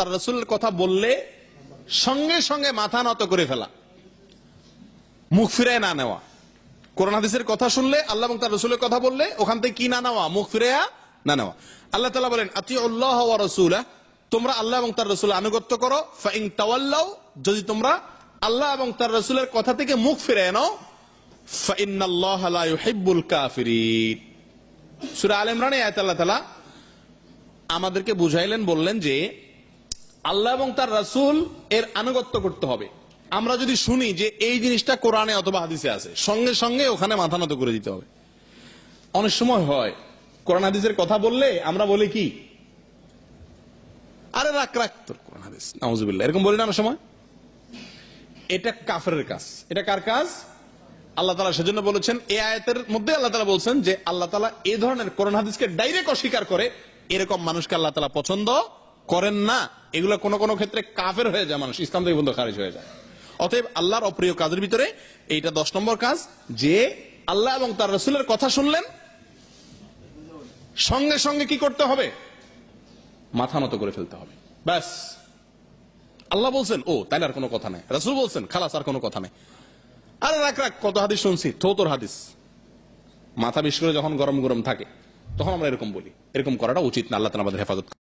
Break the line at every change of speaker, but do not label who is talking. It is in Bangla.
তার রসুলের কথা বললে সঙ্গে সঙ্গে মাথা নত করে ফেলা। মুখ ফিরায় না নেওয়া। কোরআন হাদিসের কথা শুনলে আল্লাহ এবং তার রসুলের কথা বললে ওখান থেকে কি না নেওয়া? মুখ ফিরাইয়া না নেওয়া। আল্লাহ তালা বলেন আতি আল্লাহ রসুলা তোমরা আল্লাহ এবং তার রসুল আনুগত্য করো। ফাইং তাওয়াল্লাও যদি তোমরা আল্লাহ এবং তার রসুলের কথা থেকে মুখ ফিরায় নাও, ফাইন্নাল্লাহ লা ইউহিব্বুল কাফিরিন। সূরা আল ইমরানে আয়াত আমাদেরকে বুঝাইলেন, বললেন যে আল্লাহ এবং তার রাসূল এর আনুগত্য করতে হবে। আমরা যদি শুনি যে এই জিনিসটা কোরআনে অথবা হাদিসে আছে, সঙ্গে সঙ্গে ওখানে মাথা নত করে দিতে হবে। অনেক সময় হয়, কোরআন হাদিসের কথা বললে আমরা বলি কি? আরে রাখ রাখ, তোর কোরআন হাদিস, নাউজুবিল্লাহ। এরকম বলি না অনেক সময়? এটা কাফের কাজ। এটা কার কাজ? আল্লাহ তালা সেজন্য বলেছেন, এ আয়াতের মধ্যে আল্লাহ তালা বলছেন যে আল্লাহ তালা এই ধরনের কোরআন হাদিসকে ডাইরেক্ট অস্বীকার করে, এরকম মানুষকে আল্লাহ তালা পছন্দ করেন না, এগুলো কোনো কোনো ক্ষেত্রে কাফের হয়ে যায় মানুষ, ইসলাম থেকে বন্ধু খারিজ হয়ে যায়। অতএব আল্লাহর অপ্রিয় কাজের ভিতরে এইটা দশ নম্বর কাজ, যে আল্লাহ এবং তার রসুলের কথা শুনলেন, সঙ্গে সঙ্গে কি করতে হবে? মাথা নত করে ফেলতে হবে। ব্যাস। আল্লাহ বলছেন, ও, তাইলে আর কোনো কথা নাই। রসুল বলছেন, খালাস, আর কোনো কথা নাই। আরে, রাখ রাখ, কত হাদিস শুনছি তো তোর হাদিস। মাথা বিশ করে যখন গরম গরম থাকে, তখন আমরা এরকম বলি, এরকম করাটা উচিত না, আল্লাহ আমাদের হেফাজত